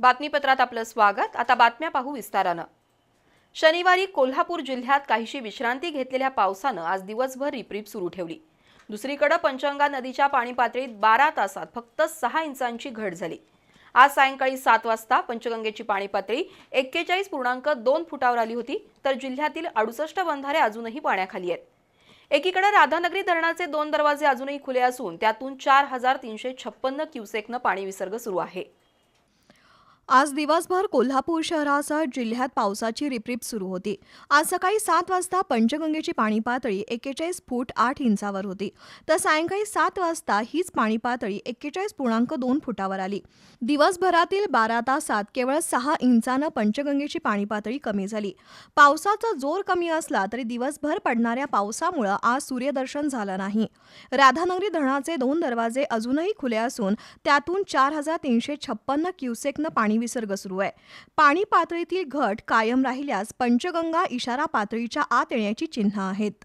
बातमीपत्रात आपलं स्वागत. आता बातम्या पाहू विस्तारानं. शनिवारी कोल्हापूर जिल्ह्यात काहीशी विश्रांती घेतलेल्या पावसानं आज दिवसभर रिपरिप सुरू ठेवली. दुसरीकडे पंचगंगा नदीच्या पाणी पातळीत बारा तासात फक्त सहा इंचांची घट झाली. आज सायंकाळी सात वाजता पंचगंगेची पाणी पातळी एक्केचाळीस पूर्णांक दोन फुटावर आली होती तर जिल्ह्यातील अडुसष्ट बंधारे अजूनही पाण्याखाली आहेत. एकीकडे राधानगरी धरणाचे दोन दरवाजे अजूनही खुले असून त्यातून चार हजार तीनशे छप्पन्न क्युसेकनं पाणी विसर्ग सुरू आहे. आज दिवसभर कोल्हापूर शहरासह जिल्ह्यात पावसाची रिपरिप सुरू होती. आज सकाळी सात वाजता पंचगंगेची पाणी पातळी एक्केचाळीस फूट आठ इंचावर होती. तर सायंकाळी सात वाजता हीच पाणी पातळी एक्केचाळीस पूर्णांक दोन फुटावर आली. दिवसभरातील बारा तासात केवळ सहा इंचानं पंचगंगेची पाणी पातळी कमी झाली. पावसाचा जोर कमी असला तरी दिवसभर पडणाऱ्या पावसामुळं आज सूर्यदर्शन झालं नाही. राधानगरी धरणाचे दोन दरवाजे अजूनही खुले असून त्यातून चार हजार तीनशे छप्पन्न क्युसेकनं पाणी विसर्ग सुरू आहे. पाणी पातळीतील घट कायम राहिल्यास पंचगंगा इशारा पातळीच्या आत येण्याची चिन्ह आहेत.